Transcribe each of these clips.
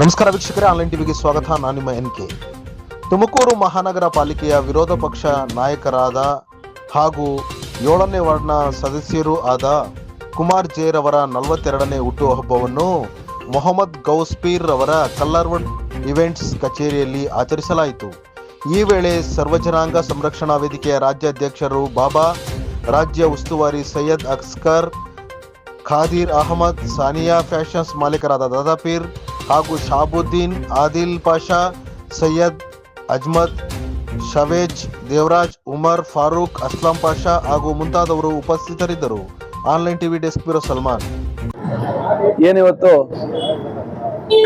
ನಮಸ್ಕಾರ ವೀಕ್ಷಕರೇ ಆನ್ಲೈನ್ ಟಿವಿಗೆ ಸ್ವಾಗತ. ನಾನು ನಿಮ್ಮ ಎನ್ ಕೆ ತುಮಕೂರು ಮಹಾನಗರ ಪಾಲಿಕೆಯ ವಿರೋಧ ಪಕ್ಷ ನಾಯಕರಾದ ಹಾಗೂ ಏಳನೇ ವಾರ್ಡ್ನ ಸದಸ್ಯರೂ ಆದ ಕುಮಾರ್ ಜೇರವರ ನಲವತ್ತೆರಡನೇ ಹುಟ್ಟುಹಬ್ಬವನ್ನು ಮೊಹಮ್ಮದ್ ಗೌಸ್ಪೀರ್ ರವರ ಕಲ್ಲಾರ್ವಡ್ ಇವೆಂಟ್ಸ್ ಕಚೇರಿಯಲ್ಲಿ ಆಚರಿಸಲಾಯಿತು. ಈ ವೇಳೆ ಸರ್ವಜನಾಂಗ ಸಂರಕ್ಷಣಾ ವೇದಿಕೆಯ ರಾಜ್ಯಾಧ್ಯಕ್ಷರು ಬಾಬಾ, ರಾಜ್ಯ ಉಸ್ತುವಾರಿ ಸೈಯದ್ ಅಕ್ಸ್ಕರ್, ಖಾದೀರ್ ಅಹಮದ್, ಸಾನಿಯಾ ಫ್ಯಾಷನ್ಸ್ ಮಾಲೀಕರಾದ ದಾದಾಪೀರ್ ಹಾಗೂ ಶಾಬುದ್ದೀನ್, ಆದಿಲ್ ಪಾಷಾ, ಸೈಯದ್ ಅಜ್ಮದ್, ಶವೇಜ್ ದೇವರಾಜ್, ಉಮರ್ ಫಾರೂಕ್, ಅಸ್ಲಾಂ ಪಾಷಾ ಹಾಗೂ ಮುಂತಾದವರು ಉಪಸ್ಥಿತರಿದ್ದರು. Online TV desk bureau Salman. ಏನಿವತ್ತು?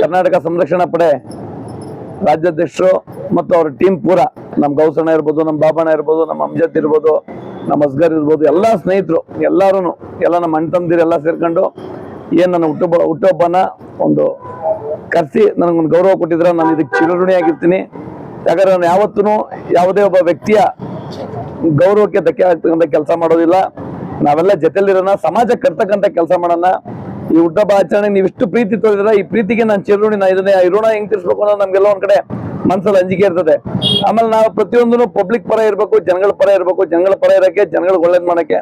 ಕರ್ನಾಟಕ ಸಂರಕ್ಷಣಾ ಪಡೆ ರಾಜ್ಯಾಧ್ಯಕ್ಷರು ಮತ್ತು ಅವ್ರ ಟೀಮ್ ಪೂರ ನಮ್ಮ ಗೌಸಣ್ಣ ಇರ್ಬೋದು, ನಮ್ಮ ಬಾಬಣ್ಣ ಇರ್ಬೋದು, ನಮ್ಮ ಅಮ್ಜದ್ ಇರ್ಬೋದು, ನಮ್ಮ ಅಸ್ಗರ್ ಇರ್ಬೋದು, ಎಲ್ಲ ಸ್ನೇಹಿತರು ಎಲ್ಲರೂ ಎಲ್ಲ ನಮ್ಮ ಅಣ್ಣ ತಮ್ಮದಿರು ಎಲ್ಲ ಸೇರ್ಕೊಂಡು ಏನು ನನ್ನ ಹುಟ್ಟುಹಬ್ಬ ಹುಟ್ಟುಹಬ್ಬನ ಒಂದು ಕರೆಸಿ ನನಗೊಂದು ಗೌರವ ಕೊಟ್ಟಿದ್ರೆ ನಾನು ಇದಕ್ಕೆ ಚಿರಋಣಿಯಾಗಿರ್ತೀನಿ. ಯಾಕಂದ್ರೆ ನಾನು ಯಾವತ್ತೂ ಯಾವುದೇ ಒಬ್ಬ ವ್ಯಕ್ತಿಯ ಗೌರವಕ್ಕೆ ಧಕ್ಕೆ ಆಗ್ತಕ್ಕಂಥ ಕೆಲಸ ಮಾಡೋದಿಲ್ಲ. ನಾವೆಲ್ಲ ಜೊತೆಲಿರೋಣ ಸಮಾಜಕ್ಕೆ ಕರ್ತಕ್ಕಂಥ ಕೆಲಸ ಮಾಡೋಣ. ಈ ಹುಟ್ಟಬ್ಬ ಆಚರಣೆ ನೀವು ಇಷ್ಟು ಪ್ರೀತಿ ತೋರಿದ್ರೆ ಈ ಪ್ರೀತಿಗೆ ನಾನು ಚಿರಋಣಿ ನಾ ಇದನ್ನೇ ಈ ಋಣ ಹೆಂಗ್ ತಿರ್ಸ್ಬೇಕು ಅನ್ನೋದು ನಮ್ಗೆಲ್ಲ ಒಂದ್ ಕಡೆ ಮನ್ಸಲ್ಲಿ ಅಂಜಿಕೆ ಇರ್ತದೆ. ಆಮೇಲೆ ನಾವು ಪ್ರತಿಯೊಂದನ್ನು ಪಬ್ಲಿಕ್ ಪರ ಇರಬೇಕು, ಜನಗಳ ಪರ ಇರಬೇಕು, ಜನಗಳ ಪರ ಇರೋಕ್ಕೆ ಜನಗಳಿಗೆ ಒಳ್ಳೇದು ಮಾಡಕ್ಕೆ.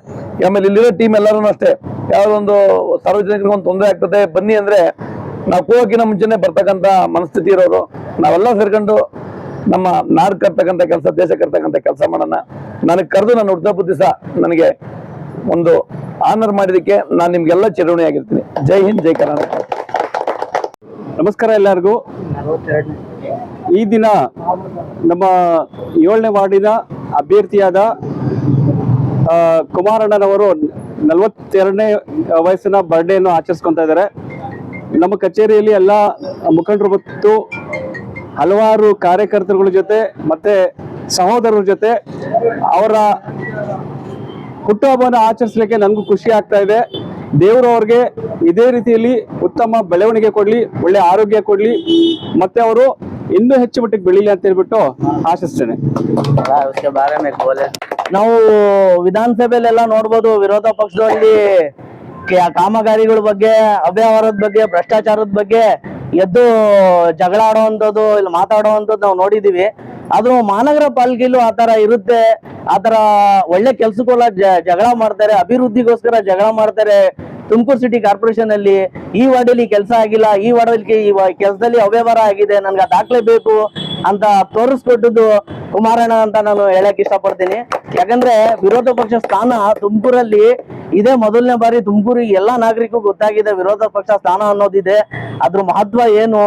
ಆಮೇಲೆ ಇಲ್ಲಿರೋ ಟೀಮ್ ಎಲ್ಲರೂ ಅಷ್ಟೇ. ಯಾವ್ದೊಂದು ಸಾರ್ವಜನಿಕರಿಗೆ ಒಂದು ತೊಂದರೆ ಆಗ್ತದೆ. ಬನ್ನಿ ಅಂದ್ರೆ ನಾವು ಹೋಗೋಕಿನ ಮುಂಚೆನೆ ಬರ್ತಕ್ಕಂಥ ಮನಸ್ಥಿತಿ ಇರೋರು ನಾವೆಲ್ಲ ಸೇರ್ಕೊಂಡು ನಮ್ಮ ನಾಡ್ ಕರ್ತಕ್ಕಂಥ ಕೆಲಸ, ದೇಶ ಕರ್ತಕ್ಕಂಥ ಕೆಲಸ ಮಾಡೋಣ. ನನಗೆ ಕರೆದು ನನ್ನ ಹುಡ್ತ ದಿವಸ ನನಗೆ ಒಂದು ಆನರ್ ಮಾಡಿದಕ್ಕೆ ನಾನು ನಿಮ್ಗೆಲ್ಲ ಚಿರವಣಿ ಆಗಿರ್ತೀನಿ. ಜೈ ಹಿಂದ್, ಜೈ ಕರ್ನಾಟಕ. ನಮಸ್ಕಾರ ಎಲ್ಲರಿಗೂ. ಈ ದಿನ ನಮ್ಮ ಏಳನೇ ವಾರ್ಡಿನ ಅಭ್ಯರ್ಥಿಯಾದ ಕುಮಾರಣ್ಣನವರು ನಲವತ್ತೆರಡನೇ ವಯಸ್ಸಿನ ಬರ್ಡೇಯನ್ನು ಆಚರಿಸ್ಕೊತಾ ಇದ್ದಾರೆ. ನಮ್ಮ ಕಚೇರಿಯಲ್ಲಿ ಎಲ್ಲ ಮುಖಂಡರು ಮತ್ತು ಹಲವಾರು ಕಾರ್ಯಕರ್ತರುಗಳ ಜೊತೆ ಮತ್ತೆ ಸಹೋದರರ ಜೊತೆ ಅವರ ಹುಟ್ಟುಹಬ್ಬನ ಆಚರಿಸಲಿಕ್ಕೆ ನನಗೂ ಖುಷಿ ಆಗ್ತಾ ಇದೆ. ದೇವರು ಅವ್ರಿಗೆ ಇದೇ ರೀತಿಯಲ್ಲಿ ಉತ್ತಮ ಬೆಳವಣಿಗೆ ಕೊಡಲಿ ಒಳ್ಳೆ ಆರೋಗ್ಯ ಕೊಡಲಿ ಮತ್ತೆ ಅವರು ಇನ್ನೂ ಹೆಚ್ಚು ಮಟ್ಟಿಗೆ ಬೆಳೀಲಿ ಅಂತ ಹೇಳ್ಬಿಟ್ಟು ಆಶಿಸ್ತೇನೆ. ನಾವು ವಿಧಾನಸಭೆಯಲ್ಲೆಲ್ಲ ನೋಡ್ಬೋದು ವಿರೋಧ ಪಕ್ಷದಲ್ಲಿ ಕಾಮಗಾರಿಗಳ ಬಗ್ಗೆ, ಅವ್ಯವಹಾರದ ಬಗ್ಗೆ, ಭ್ರಷ್ಟಾಚಾರದ ಬಗ್ಗೆ ಎದ್ದು ಜಗಳ ಆಡುವಂಥದ್ದು ಇಲ್ಲಿ ಮಾತಾಡುವಂಥದ್ದು ನಾವು ನೋಡಿದ್ದೀವಿ. ಆದ್ರೂ ಮಹಾನಗರ ಪಾಲಿಕೆಯಲ್ಲೂ ಆ ತರ ಇರುತ್ತೆ. ಆ ತರ ಒಳ್ಳೆ ಕೆಲ್ಸಕ್ಕೆಲ್ಲ ಜಗಳ ಮಾಡ್ತಾರೆ, ಅಭಿವೃದ್ಧಿಗೋಸ್ಕರ ಜಗಳ ಮಾಡ್ತಾರೆ ತುಮಕೂರು ಸಿಟಿ ಕಾರ್ಪೊರೇಷನ್ ಅಲ್ಲಿ ಈ ವಾರ್ಡಲ್ಲಿ ಕೆಲಸ ಆಗಿಲ್ಲ, ಈ ವಾರ್ಡಲ್ಲಿ ಈ ಕೆಲಸದಲ್ಲಿ ಅವ್ಯವಹಾರ ಆಗಿದೆ, ನನ್ಗೆ ಆ ದಾಖಲೆ ಬೇಕು ಅಂತ ತೋರಿಸ್ಬಿಟ್ಟದ್ದು ಕುಮಾರಣ್ಣ ಅಂತ ನಾನು ಹೇಳಕ್ ಇಷ್ಟಪಡ್ತೀನಿ. ಯಾಕಂದ್ರೆ ವಿರೋಧ ಪಕ್ಷ ಸ್ಥಾನ ತುಮಕೂರಲ್ಲಿ ಇದೇ. ಮೊದಲನೇ ಬಾರಿ ತುಮಕೂರಿಗೆ ಎಲ್ಲಾ ನಾಗರಿಕರು ಗೊತ್ತಾಗಿದೆ ವಿರೋಧ ಪಕ್ಷ ಸ್ಥಾನ ಅನ್ನೋದಿದೆ. ಅದ್ರ ಮಹತ್ವ ಏನು?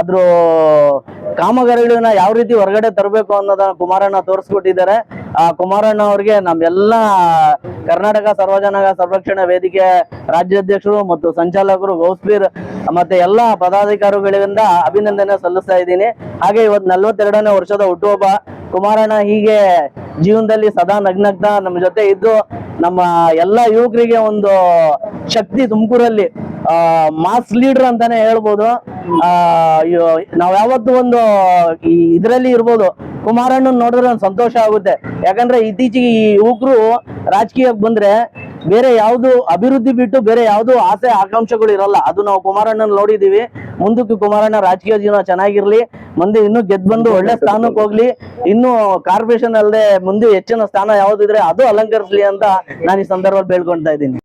ಅದ್ರ ಕಾಮಗಾರಿಗಳನ್ನ ಯಾವ ರೀತಿ ಹೊರಗಡೆ ತರಬೇಕು ಅನ್ನೋದನ್ನ ಕುಮಾರಣ್ಣ ತೋರಿಸ್ಕೊಟ್ಟಿದ್ದಾರೆ. ಆ ಕುಮಾರಣ್ಣ ಅವ್ರಿಗೆ ನಮ್ಮೆಲ್ಲ ಕರ್ನಾಟಕ ಸರ್ವಜನಾಂಗ ಸಂರಕ್ಷಣಾ ವೇದಿಕೆ ರಾಜ್ಯಾಧ್ಯಕ್ಷರು ಮತ್ತು ಸಂಚಾಲಕರು ಗೌಸ್ಬೀರ್ ಮತ್ತೆ ಎಲ್ಲಾ ಪದಾಧಿಕಾರಿಗಳಿಂದ ಅಭಿನಂದನೆ ಸಲ್ಲಿಸ್ತಾ ಇದ್ದೀನಿ. ಹಾಗೆ ಇವತ್ತು ನಲ್ವತ್ತೆರಡನೇ ವರ್ಷದ ಹುಟ್ಟುಹಬ್ಬ, ಕುಮಾರಣ್ಣ ಹೀಗೆ ಜೀವನದಲ್ಲಿ ಸದಾ ನಗ್ನಗ್ನ ನಮ್ಮ ಜೊತೆ ಇದ್ದು, ನಮ್ಮ ಎಲ್ಲ ಯುವಕರಿಗೆ ಒಂದು ಶಕ್ತಿ ತುಮಕೂರಲ್ಲಿ ಮಾಸ್ ಲೀಡರ್ ಅಂತಾನೆ ಹೇಳ್ಬೋದು. ಆ ನಾವ್ ಯಾವತ್ತು ಒಂದು ಇದರಲ್ಲಿ ಇರ್ಬೋದು. ಕುಮಾರಣ್ಣ ನೋಡಿದ್ರೆ ಸಂತೋಷ ಆಗುತ್ತೆ. ಯಾಕಂದ್ರೆ ಇತ್ತೀಚೆಗೆ ಈ ಯುವಕರು ರಾಜಕೀಯಕ್ಕೆ ಬಂದ್ರೆ ಬೇರೆ ಯಾವುದು ಅಭಿವೃದ್ಧಿ ಬಿಟ್ಟು ಬೇರೆ ಯಾವುದು ಆಸೆ ಆಕಾಂಕ್ಷೆಗಳು ಇರಲ್ಲ. ಅದು ನಾವು ಕುಮಾರಣ್ಣನ್ ನೋಡಿದೀವಿ. ಮುಂದಕ್ಕೆ ಕುಮಾರಣ್ಣ ರಾಜಕೀಯ ಜೀವನ ಚೆನ್ನಾಗಿರ್ಲಿ, ಮುಂದೆ ಇನ್ನೂ ಗೆದ್ ಬಂದು ಒಳ್ಳೆ ಸ್ಥಾನಕ್ಕೆ ಹೋಗ್ಲಿ, ಇನ್ನು ಕಾರ್ಪೊರೇಷನ್ ಅಲ್ಲದೆ ಮುಂದೆ ಹೆಚ್ಚಿನ ಸ್ಥಾನ ಯಾವ್ದಿದ್ರೆ ಅದು ಅಲಂಕರಿಸ್ಲಿ ಅಂತ ನಾನು ಈ ಸಂದರ್ಭದಲ್ಲಿ ಬೇಳ್ಕೊಳ್ತಾ ಇದ್ದೀನಿ.